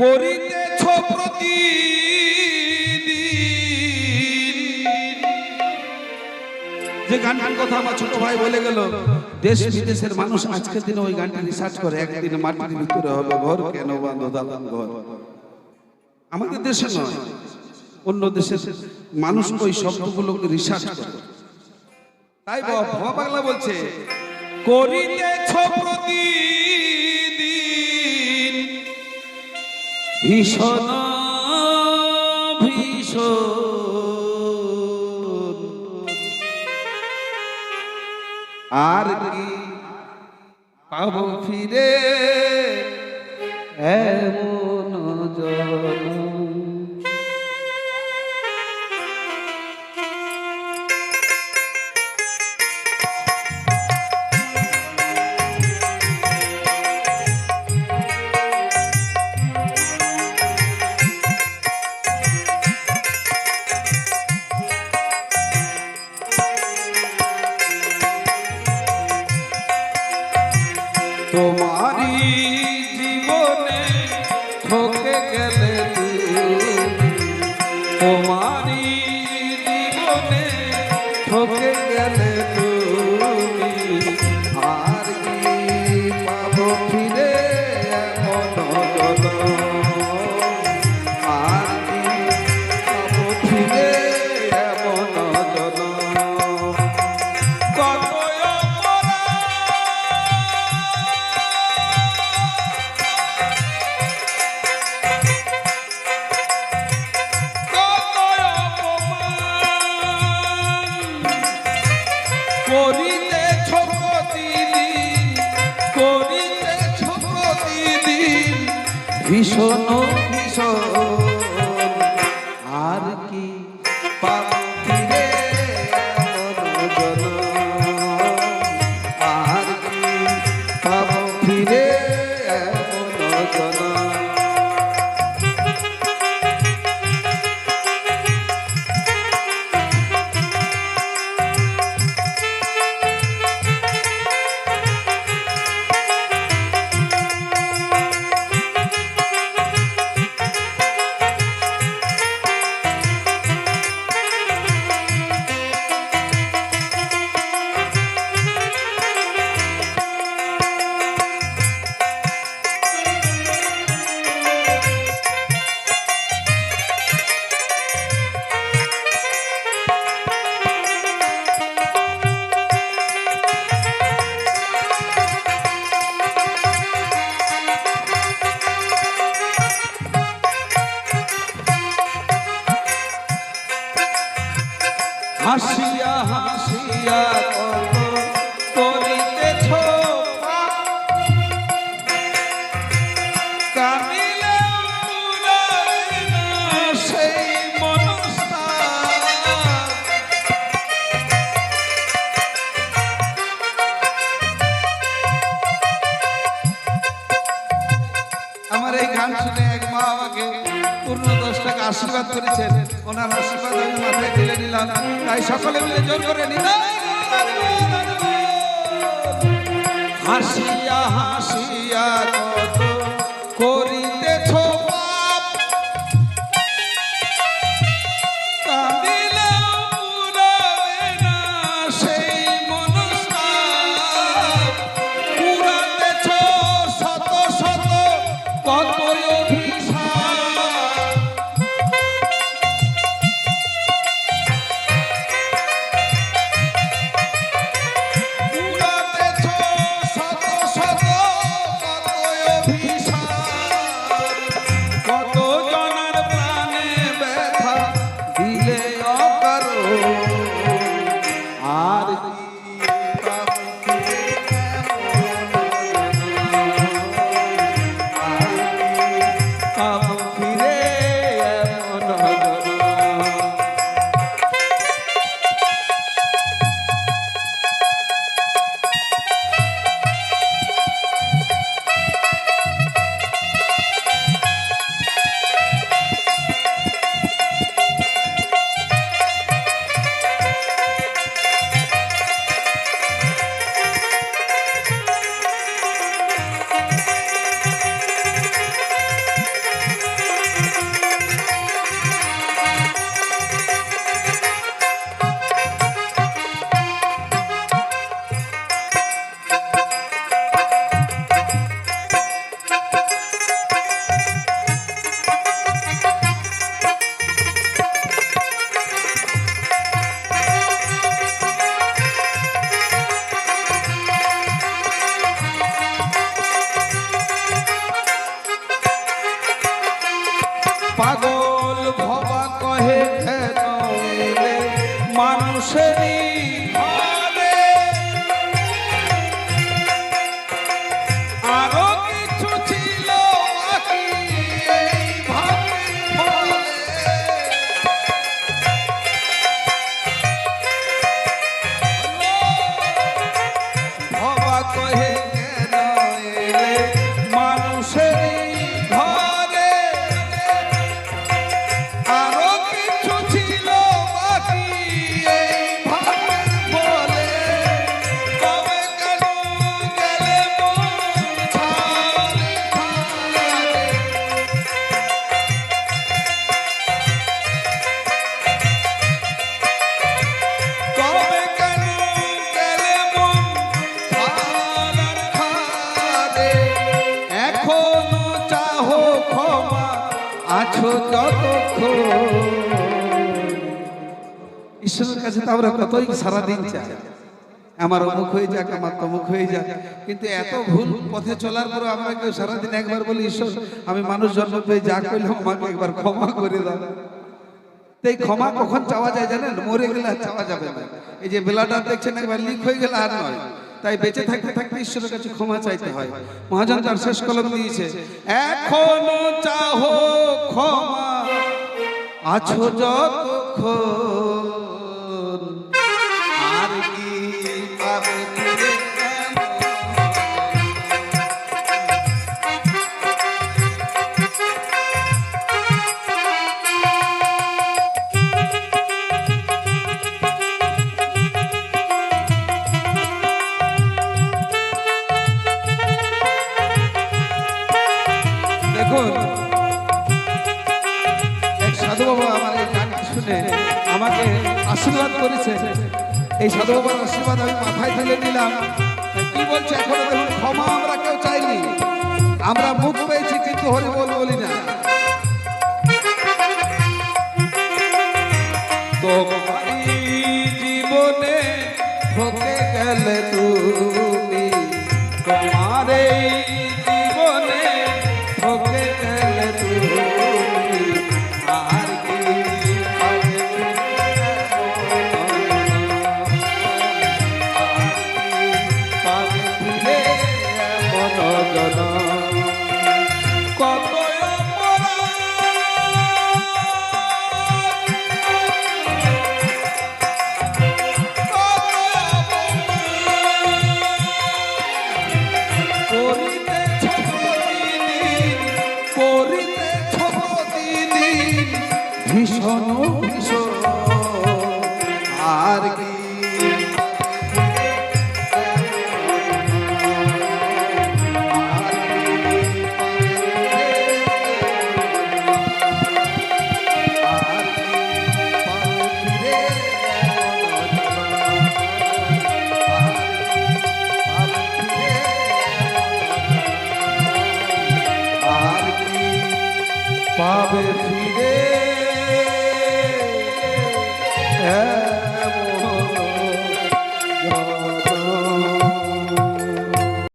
করিতেছ প্রতিদিন। যে গানটার কথা আমার ছোট ভাই বলে গেল, দেশ বিদেশের মানুষ আজকের দিনে ওই গানটা রিসার্চ করে, একদিন মাটির ভিতরে হবে ঘর, কেন বান্ধব দালান ঘর? আমাদের দেশে নয়, অন্য দেশের মানুষ ওই শব্দগুলোকে রিসার্চ করে। তাই ভবা পাগলা বলছে, করিতেছ প্রতিদিন ভীষণ ভীষণ। আর কি পাব ফিরে? এমন তোমারই জীবনে ভীষণ আশীর্বাদ করেছেন। ওনার আশীর্বাদ আমি মাথায় তুলে নিলাম। তাই সকলে মিলে জোর করে নিলাম। হাসিয়া হাসিয়া আছো ঈশ্বরের কাছে তো আমরা কতই সারাদিন চাই। আমার অমুক হয়ে যাক, আমার তমুক হয়ে যাক। কিন্তু এত ভুল পথে চলার পরে আমরা কেউ সারাদিন একবার বলি, ঈশ্বর, আমি মানুষ জন্ম পেয়ে যা করলাম আমাকে একবার ক্ষমা করে দাও। এই ক্ষমা কখন চাওয়া যায় জানেন? মরে গেলে চাওয়া যাবে না। এই যে বেলাটা দেখছেন, একবার লিক হয়ে গেলে আর নয়। তাই বেঁচে থাকতে থাকতে ঈশ্বরের কাছে ক্ষমা চাইতে হয়। মহাজন তার শেষ কলম দিয়েছে, এখন চাহো ক্ষমা, আছো যতক্ষণ আশীর্বাদ করেছে। এই সাধু বাবার আশীর্বাদ আমি মাথায় ফেলে নিলাম। কি বলছে এখন? ক্ষমা আমরা কেউ চাইনি। আমরা মুখ পেয়েছি, কিন্তু হরি বল না। তোমারই আর কি